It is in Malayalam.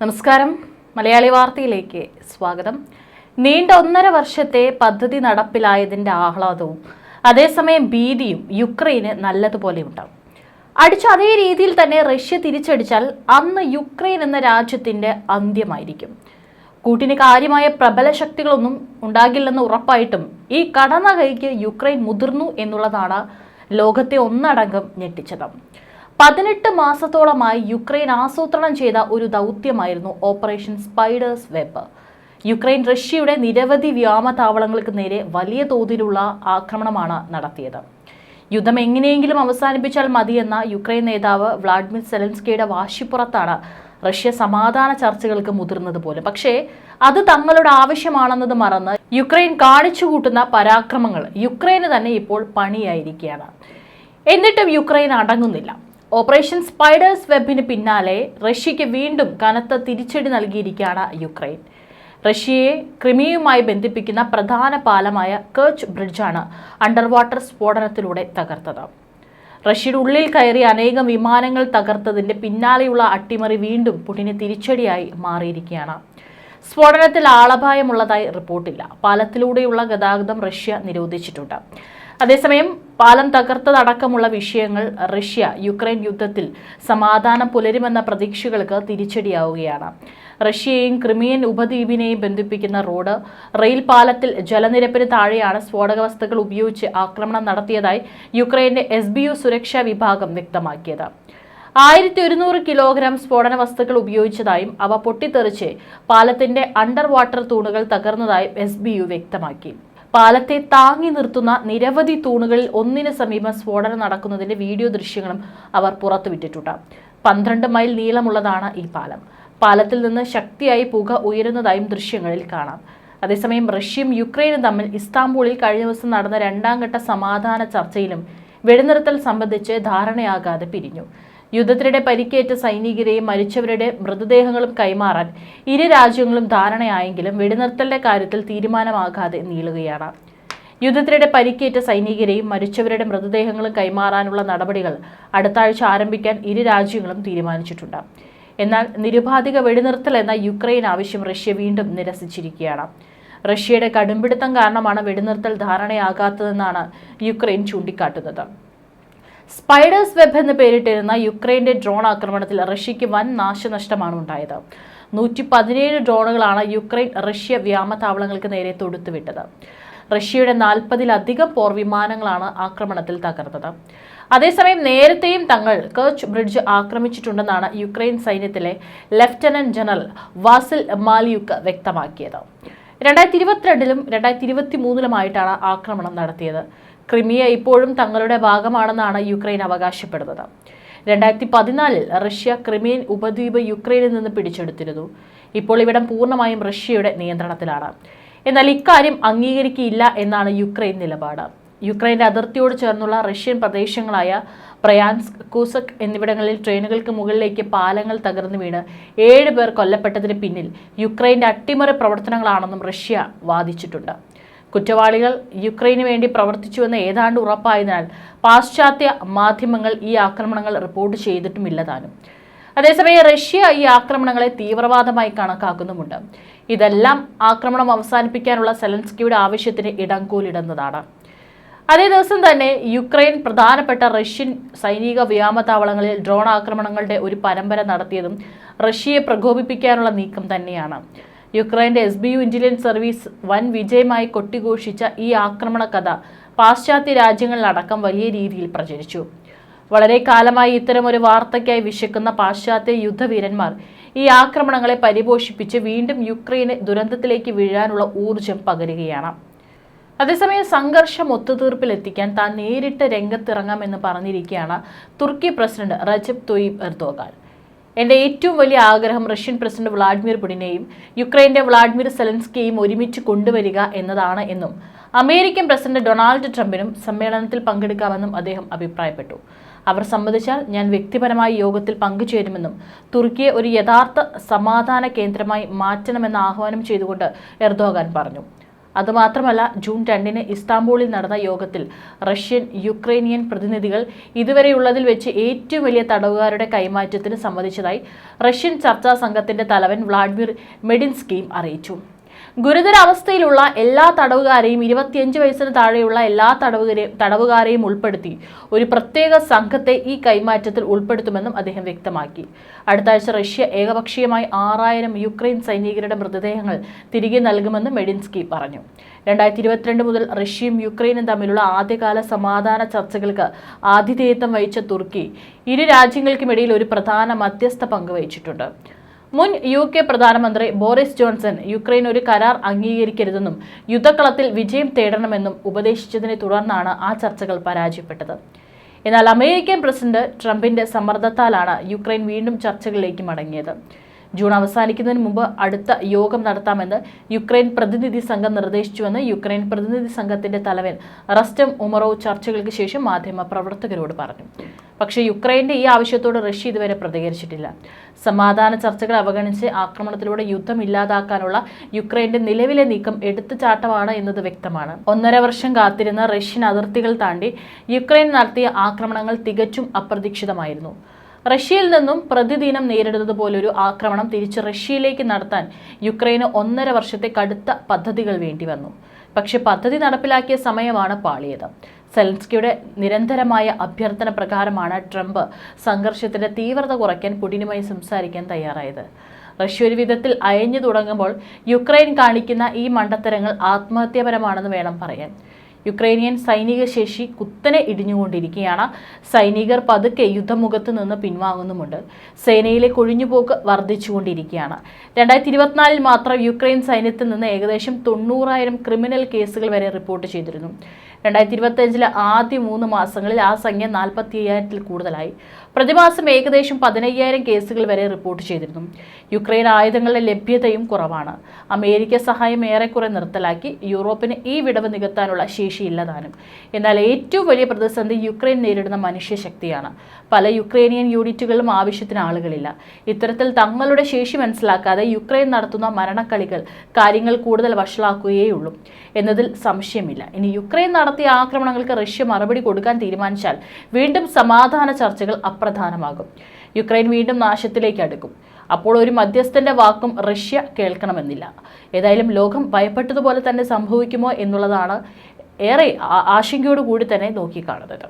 നമസ്കാരം. മലയാളി വാർത്തയിലേക്ക് സ്വാഗതം. നീണ്ട ഒന്നര വർഷത്തെ പദ്ധതി നടപ്പിലായതിന്റെ ആഹ്ലാദവും അതേസമയം ഭീതിയും യുക്രൈന് നല്ലതുപോലെ ഉണ്ടാവും. അടിച്ച അതേ രീതിയിൽ തന്നെ റഷ്യ തിരിച്ചടിച്ചാൽ അന്ന് യുക്രൈൻ എന്ന രാജ്യത്തിന്റെ അന്ത്യമായിരിക്കും. കൂട്ടിന് കാര്യമായ പ്രബല ശക്തികളൊന്നും ഉണ്ടാകില്ലെന്ന് ഉറപ്പായിട്ടും ഈ കടന്ന കൈക്ക് യുക്രൈൻ മുതിർന്നു എന്നുള്ളതാണ് ലോകത്തെ ഒന്നടങ്കം ഞെട്ടിച്ചത്. പതിനെട്ട് മാസത്തോളമായി യുക്രൈൻ ആസൂത്രണം ചെയ്ത ഒരു ദൗത്യമായിരുന്നു ഓപ്പറേഷൻ സ്പൈഡേഴ്സ് വെബ്. യുക്രൈൻ റഷ്യയുടെ നിരവധി വ്യോമതാവളങ്ങൾക്ക് നേരെ വലിയ തോതിലുള്ള ആക്രമണമാണ് നടത്തിയത്. യുദ്ധം എങ്ങനെയെങ്കിലും അവസാനിപ്പിച്ചാൽ മതിയെന്ന യുക്രൈൻ നേതാവ് വ്ളാഡിമിർ സെലൻസ്കിയുടെ വാശിപ്പുറത്താണ് റഷ്യ സമാധാന ചർച്ചകൾക്ക് മുതിർന്നത് പോലെ. പക്ഷേ അത് തങ്ങളുടെ ആവശ്യമാണെന്നത് മറന്ന് യുക്രൈൻ കാണിച്ചുകൂട്ടുന്ന പരാക്രമങ്ങൾ യുക്രൈന് തന്നെ ഇപ്പോൾ പണിയായിരിക്കുകയാണ്. എന്നിട്ടും യുക്രൈൻ അടങ്ങുന്നില്ല. ഓപ്പറേഷൻ സ്പൈഡേഴ്സ് വെബിന് പിന്നാലെ റഷ്യയ്ക്ക് വീണ്ടും കനത്ത തിരിച്ചടി നൽകിയിരിക്കുകയാണ് യുക്രൈൻ. റഷ്യയെ ക്രിമിയുമായി ബന്ധിപ്പിക്കുന്ന പ്രധാന പാലമായ കേർച്ച് ബ്രിഡ്ജാണ് അണ്ടർ വാട്ടർ സ്ഫോടനത്തിലൂടെ തകർത്തത്. റഷ്യയുടെ ഉള്ളിൽ കയറി അനേകം വിമാനങ്ങൾ തകർത്തതിന്റെ പിന്നാലെയുള്ള അട്ടിമറി വീണ്ടും പുടിന് തിരിച്ചടിയായി മാറിയിരിക്കുകയാണ്. സ്ഫോടനത്തിൽ ആളപായമുള്ളതായി റിപ്പോർട്ടില്ല. പാലത്തിലൂടെയുള്ള ഗതാഗതം റഷ്യ നിരോധിച്ചിട്ടുണ്ട്. അതേസമയം പാലം തകർത്തതടക്കമുള്ള വിഷയങ്ങൾ റഷ്യ യുക്രൈൻ യുദ്ധത്തിൽ സമാധാനം പുലരുമെന്ന പ്രതീക്ഷകൾക്ക് തിരിച്ചടിയാവുകയാണ്. റഷ്യയെയും ക്രിമിയൻ ഉപദ്വീപിനെയും ബന്ധിപ്പിക്കുന്ന റോഡ് റെയിൽ പാലത്തിൽ ജലനിരപ്പിന് താഴെയാണ് സ്ഫോടക വസ്തുക്കൾ ഉപയോഗിച്ച് ആക്രമണം നടത്തിയതായി യുക്രൈന്റെ എസ് ബി യു സുരക്ഷാ വിഭാഗം വ്യക്തമാക്കിയത്. ആയിരത്തി ഒരുന്നൂറ് കിലോഗ്രാം സ്ഫോടന വസ്തുക്കൾ ഉപയോഗിച്ചതായും അവ പൊട്ടിത്തെറിച്ച് പാലത്തിന്റെ അണ്ടർ വാട്ടർ തൂണുകൾ തകർന്നതായും എസ് വ്യക്തമാക്കി. പാലത്തെ താങ്ങി നിർത്തുന്ന നിരവധി തൂണുകളിൽ ഒന്നിന് സമീപം സ്ഫോടനം നടക്കുന്നതിന്റെ വീഡിയോ ദൃശ്യങ്ങളും അവർ പുറത്തുവിട്ടിട്ടുണ്ട്. പന്ത്രണ്ട് മൈൽ നീളമുള്ളതാണ് ഈ പാലം. പാലത്തിൽ നിന്ന് ശക്തിയായി പുക ഉയരുന്നതായും ദൃശ്യങ്ങളിൽ കാണാം. അതേസമയം റഷ്യയും യുക്രൈനും തമ്മിൽ ഇസ്താംബൂളിൽ കഴിഞ്ഞ ദിവസം നടന്ന രണ്ടാം ഘട്ട സമാധാന ചർച്ചയിലും വെടിനിർത്തൽ സംബന്ധിച്ച് ധാരണയാകാതെ പിരിഞ്ഞു. യുദ്ധത്തിനിടെ പരിക്കേറ്റ സൈനികരെയും മരിച്ചവരുടെ മൃതദേഹങ്ങളും കൈമാറാൻ ഇരു രാജ്യങ്ങളും ധാരണയായെങ്കിലും വെടിനിർത്തലിന്റെ കാര്യത്തിൽ തീരുമാനമാകാതെ നീളുകയാണ്. യുദ്ധത്തിനിടെ പരിക്കേറ്റ സൈനികരെയും മരിച്ചവരുടെ മൃതദേഹങ്ങളും കൈമാറാനുള്ള നടപടികൾ അടുത്താഴ്ച ആരംഭിക്കാൻ ഇരു രാജ്യങ്ങളും തീരുമാനിച്ചിട്ടുണ്ട്. എന്നാൽ നിരുപാധിക വെടിനിർത്തൽ എന്ന യുക്രൈൻ ആവശ്യം റഷ്യ വീണ്ടും നിരസിച്ചിരിക്കുകയാണ്. റഷ്യയുടെ കടുംപിടുത്തം കാരണമാണ് വെടിനിർത്തൽ ധാരണയാകാത്തതെന്നാണ് യുക്രൈൻ ചൂണ്ടിക്കാട്ടുന്നത്. സ്പൈഡേഴ്സ് വെബ് എന്ന് പേരിട്ടിരുന്ന യുക്രൈന്റെ ഡ്രോൺ ആക്രമണത്തിൽ റഷ്യയ്ക്ക് വൻ നാശനഷ്ടമാണ് ഉണ്ടായത്. നൂറ്റി പതിനേഴ് ഡ്രോണുകളാണ് യുക്രൈൻ റഷ്യ വ്യോമതാവളങ്ങൾക്ക് നേരെ തൊടുത്തുവിട്ടത്. റഷ്യയുടെ നാൽപ്പതിലധികം പോർ വിമാനങ്ങളാണ് ആക്രമണത്തിൽ തകർത്തത്. അതേസമയം നേരത്തെയും തങ്ങൾ കർച്ച് ബ്രിഡ്ജ് ആക്രമിച്ചിട്ടുണ്ടെന്നാണ് യുക്രൈൻ സൈന്യത്തിലെ ലഫ്റ്റനന്റ് ജനറൽ വാസിൽ മാലിയുക്ക് വ്യക്തമാക്കിയത്. രണ്ടായിരത്തി ഇരുപത്തിരണ്ടിലും രണ്ടായിരത്തി ഇരുപത്തി മൂന്നിലുമായിട്ടാണ് ആക്രമണം നടത്തിയത്. ക്രിമിയ ഇപ്പോഴും തങ്ങളുടെ ഭാഗമാണെന്നാണ് യുക്രൈൻ അവകാശപ്പെടുന്നത്. രണ്ടായിരത്തി പതിനാലിൽ റഷ്യ ക്രിമിയൻ ഉപദ്വീപ് യുക്രൈനിൽ നിന്ന് പിടിച്ചെടുത്തിരുന്നു. ഇപ്പോൾ ഇവിടം പൂർണമായും റഷ്യയുടെ നിയന്ത്രണത്തിലാണ്. എന്നാൽ ഇക്കാര്യം അംഗീകരിക്കില്ല എന്നാണ് യുക്രൈൻ നിലപാട്. യുക്രൈന്റെ അതിർത്തിയോട് ചേർന്നുള്ള റഷ്യൻ പ്രദേശങ്ങളായ പ്രയാൻസ്ക് കൂസക് എന്നിവിടങ്ങളിൽ ട്രെയിനുകൾക്ക് മുകളിലേക്ക് പാലങ്ങൾ തകർന്നു വീണ് ഏഴ് പേർ കൊല്ലപ്പെട്ടതിന് പിന്നിൽ യുക്രൈന്റെ അട്ടിമറി പ്രവർത്തനങ്ങളാണെന്നും റഷ്യ വാദിച്ചിട്ടുണ്ട്. കുറ്റവാളികൾ യുക്രൈന് വേണ്ടി പ്രവർത്തിച്ചുവെന്ന് ഏതാണ്ട് ഉറപ്പായതിനാൽ പാശ്ചാത്യ മാധ്യമങ്ങൾ ഈ ആക്രമണങ്ങൾ റിപ്പോർട്ട് ചെയ്തിട്ടുമില്ല താനും. അതേസമയം റഷ്യ ഈ ആക്രമണങ്ങളെ തീവ്രവാദമായി കണക്കാക്കുന്നുമുണ്ട്. ഇതെല്ലാം ആക്രമണം അവസാനിപ്പിക്കാനുള്ള സെലൻസ്കിയുടെ ആവശ്യത്തിന് ഇടംകൂലിടുന്നതാണ്. അതേ ദിവസം തന്നെ യുക്രൈൻ പ്രധാനപ്പെട്ട റഷ്യൻ സൈനിക വ്യോമതാവളങ്ങളിൽ ഡ്രോൺ ആക്രമണങ്ങളുടെ ഒരു പരമ്പര നടത്തിയതും റഷ്യയെ പ്രകോപിപ്പിക്കാനുള്ള നീക്കം തന്നെയാണ്. യുക്രൈന്റെ S B U intelligence service വൻ വിജയമായി കൊട്ടിഘോഷിച്ച ഈ ആക്രമണ കഥ പാശ്ചാത്യ രാജ്യങ്ങളിലടക്കം വലിയ രീതിയിൽ പ്രചരിച്ചു. വളരെ കാലമായി ഇത്തരമൊരു വാർത്തയ്ക്കായി വിശക്കുന്ന പാശ്ചാത്യ യുദ്ധവീരന്മാർ ഈ ആക്രമണങ്ങളെ പരിപോഷിപ്പിച്ച് വീണ്ടും യുക്രൈനെ ദുരന്തത്തിലേക്ക് വീഴാനുള്ള ഊർജം പകരുകയാണ്. അതേസമയം സംഘർഷം ഒത്തുതീർപ്പിലെത്തിക്കാൻ താൻ നേരിട്ട് രംഗത്തിറങ്ങാമെന്ന് പറഞ്ഞിരിക്കുകയാണ് തുർക്കി പ്രസിഡന്റ് റജബ് തൊയ്ബ് എർദോഗാൻ. എന്റെ ഏറ്റവും വലിയ ആഗ്രഹം റഷ്യൻ പ്രസിഡന്റ് വ്ളാഡിമിർ പുടിനെയും യുക്രൈന്റെ വ്ളാഡിമിർ സെലൻസ്കിയെയും ഒരുമിച്ച് കൊണ്ടുവരിക എന്നതാണ് എന്നും അമേരിക്കൻ പ്രസിഡന്റ് ഡൊണാൾഡ് ട്രംപിനും സമ്മേളനത്തിൽ പങ്കെടുക്കാമെന്നും അദ്ദേഹം അഭിപ്രായപ്പെട്ടു. അവർ സമ്മതിച്ചാൽ ഞാൻ വ്യക്തിപരമായി യോഗത്തിൽ പങ്കുചേരുമെന്നും തുർക്കിയെ ഒരു യഥാർത്ഥ സമാധാന കേന്ദ്രമായി മാറ്റണമെന്ന് ആഹ്വാനം ചെയ്തുകൊണ്ട് എർദോഗാൻ പറഞ്ഞു. അതുമാത്രമല്ല ജൂൺ രണ്ടിന് ഇസ്താംബൂളിൽ നടന്ന യോഗത്തിൽ റഷ്യൻ യുക്രൈനിയൻ പ്രതിനിധികൾ ഇതുവരെയുള്ളതിൽ വെച്ച് ഏറ്റവും വലിയ തടവുകാരുടെ കൈമാറ്റത്തിന് സമ്മതിച്ചതായി റഷ്യൻ ചർച്ചാ സംഘത്തിന്റെ തലവൻ വ്ളാഡിമിർ മെഡിൻസ്കിയും അറിയിച്ചു. ഗുരുതരാവസ്ഥയിലുള്ള എല്ലാ തടവുകാരെയും ഇരുപത്തിയഞ്ച് വയസ്സിന് താഴെയുള്ള എല്ലാ തടവുകാരെയും തടവുകാരെയും ഉൾപ്പെടുത്തി ഒരു പ്രത്യേക സംഘത്തെ ഈ കൈമാറ്റത്തിൽ ഉൾപ്പെടുത്തുമെന്നും അദ്ദേഹം വ്യക്തമാക്കി. അടുത്ത ആഴ്ച റഷ്യ ഏകപക്ഷീയമായി ആറായിരം യുക്രൈൻ സൈനികരുടെ മൃതദേഹങ്ങൾ തിരികെ നൽകുമെന്നും മെഡിൻസ്കി പറഞ്ഞു. രണ്ടായിരത്തി ഇരുപത്തിരണ്ട് മുതൽ റഷ്യയും യുക്രൈനും തമ്മിലുള്ള ആദ്യകാല സമാധാന ചർച്ചകൾക്ക് ആതിഥേയത്വം വഹിച്ച തുർക്കി ഇരു രാജ്യങ്ങൾക്കുമിടയിൽ ഒരു പ്രധാന മധ്യസ്ഥ പങ്ക് വഹിച്ചിട്ടുണ്ട് മുൻ യു കെ പ്രധാനമന്ത്രി ബോറിസ് ജോൺസൺ യുക്രൈൻ ഒരു കരാർ അംഗീകരിക്കരുതെന്നും യുദ്ധക്കളത്തിൽ വിജയം തേടണമെന്നും ഉപദേശിച്ചതിനെ തുടർന്നാണ് ആ ചർച്ചകൾ പരാജയപ്പെട്ടത്. എന്നാൽ അമേരിക്കൻ പ്രസിഡന്റ് ട്രംപിന്റെ സമ്മർദ്ദത്താലാണ് യുക്രൈൻ വീണ്ടും ചർച്ചകളിലേക്ക് മടങ്ങിയത്. ജൂൺ അവസാനിക്കുന്നതിന് മുമ്പ് അടുത്ത യോഗം നടത്താമെന്ന് യുക്രൈൻ പ്രതിനിധി സംഘം നിർദ്ദേശിച്ചുവെന്ന് യുക്രൈൻ പ്രതിനിധി സംഘത്തിന്റെ തലവൻ റസ്റ്റം ഉമറോവ് ചർച്ചകൾക്ക് ശേഷം മാധ്യമ പ്രവർത്തകരോട് പറഞ്ഞു. പക്ഷേ യുക്രൈന്റെ ഈ ആവശ്യത്തോട് റഷ്യ ഇതുവരെ പ്രതികരിച്ചിട്ടില്ല. സമാധാന ചർച്ചകൾ അവഗണിച്ച് ആക്രമണത്തിലൂടെ യുദ്ധം ഇല്ലാതാക്കാനുള്ള യുക്രൈന്റെ നിലവിലെ നീക്കം എടുത്തുചാട്ടമാണ് എന്നത് വ്യക്തമാണ്. ഒന്നര വർഷം കാത്തിരുന്ന റഷ്യൻ അതിർത്തികൾ താണ്ടി യുക്രൈൻ നടത്തിയ ആക്രമണങ്ങൾ തികച്ചും അപ്രതീക്ഷിതമായിരുന്നു. റഷ്യയിൽ നിന്നും പ്രതിദിനം നേരിടുന്നത് പോലൊരു ആക്രമണം തിരിച്ച് റഷ്യയിലേക്ക് നടത്താൻ യുക്രൈന് ഒന്നര വർഷത്തെ കടുത്ത പദ്ധതികൾ വേണ്ടി വന്നു പക്ഷെ പദ്ധതി നടപ്പിലാക്കിയ സമയമാണ് പാളിയത്. സെലൻസ്കിയുടെ നിരന്തരമായ അഭ്യർത്ഥന പ്രകാരമാണ് ട്രംപ് സംഘർഷത്തിന്റെ തീവ്രത കുറയ്ക്കാൻ പുടിനുമായി സംസാരിക്കാൻ തയ്യാറായത്. റഷ്യ ഒരു വിധത്തിൽ അയഞ്ഞു തുടങ്ങുമ്പോൾ യുക്രൈൻ കാണിക്കുന്ന ഈ മണ്ടത്തരങ്ങൾ ആത്മഹത്യാപരമാണെന്ന് വേണം പറയാൻ. യുക്രൈനിയൻ സൈനിക ശേഷി കുത്തനെ ഇടിഞ്ഞുകൊണ്ടിരിക്കുകയാണ്. സൈനികർ പതുക്കെ യുദ്ധമുഖത്ത് നിന്ന് പിൻവാങ്ങുന്നുമുണ്ട്. സേനയിലെ കൊഴിഞ്ഞുപോക്ക് വർദ്ധിച്ചുകൊണ്ടിരിക്കുകയാണ്. രണ്ടായിരത്തി ഇരുപത്തിനാലിൽ മാത്രം യുക്രൈൻ സൈന്യത്തിൽ നിന്ന് ഏകദേശം തൊണ്ണൂറായിരം ക്രിമിനൽ കേസുകൾ വരെ റിപ്പോർട്ട് ചെയ്തിരുന്നു. രണ്ടായിരത്തി ഇരുപത്തിയഞ്ചിലെ ആദ്യ മൂന്ന് മാസങ്ങളിൽ ആ സംഖ്യ നാൽപ്പത്തി അയ്യായിരത്തിൽ കൂടുതലായി. പ്രതിമാസം ഏകദേശം പതിനയ്യായിരം കേസുകൾ വരെ റിപ്പോർട്ട് ചെയ്തിരുന്നു. യുക്രൈൻ ആയുധങ്ങളുടെ ലഭ്യതയും കുറവാണ്. അമേരിക്ക സഹായം ഏറെക്കുറെ നിർത്തലാക്കി യൂറോപ്പിന് ഈ വിടവ് നികത്താനുള്ള ശേഷിയില്ലതാനും എന്നാൽ ഏറ്റവും വലിയ പ്രതിസന്ധി യുക്രൈൻ നേരിടുന്ന മനുഷ്യശക്തിയാണ് പല യുക്രൈനിയൻ യൂണിറ്റുകളും ആവശ്യത്തിന് ആളുകളില്ല. ഇത്തരത്തിൽ തങ്ങളുടെ ശേഷി മനസ്സിലാക്കാതെ യുക്രൈൻ നടത്തുന്ന മരണക്കളികൾ കാര്യങ്ങൾ കൂടുതൽ വഷളാക്കുകയുള്ളൂ എന്നതിൽ സംശയമില്ല. ഇനി യുക്രൈൻ നടത്തിയ ആക്രമണങ്ങൾക്ക് റഷ്യ മറുപടി കൊടുക്കാൻ തീരുമാനിച്ചാൽ വീണ്ടും സമാധാന ചർച്ചകൾ അപ്രധാനമാകും യുക്രൈൻ വീണ്ടും നാശത്തിലേക്ക് അടുക്കും. അപ്പോൾ ഒരു മധ്യസ്ഥന്റെ വാക്കും റഷ്യ കേൾക്കണമെന്നില്ല. ഏതായാലും ലോകം ഭയപ്പെട്ടതുപോലെ തന്നെ സംഭവിക്കുമോ എന്നുള്ളതാണ് ഏറെ ആശങ്കയോടുകൂടി തന്നെ നോക്കിക്കാണുന്നത്.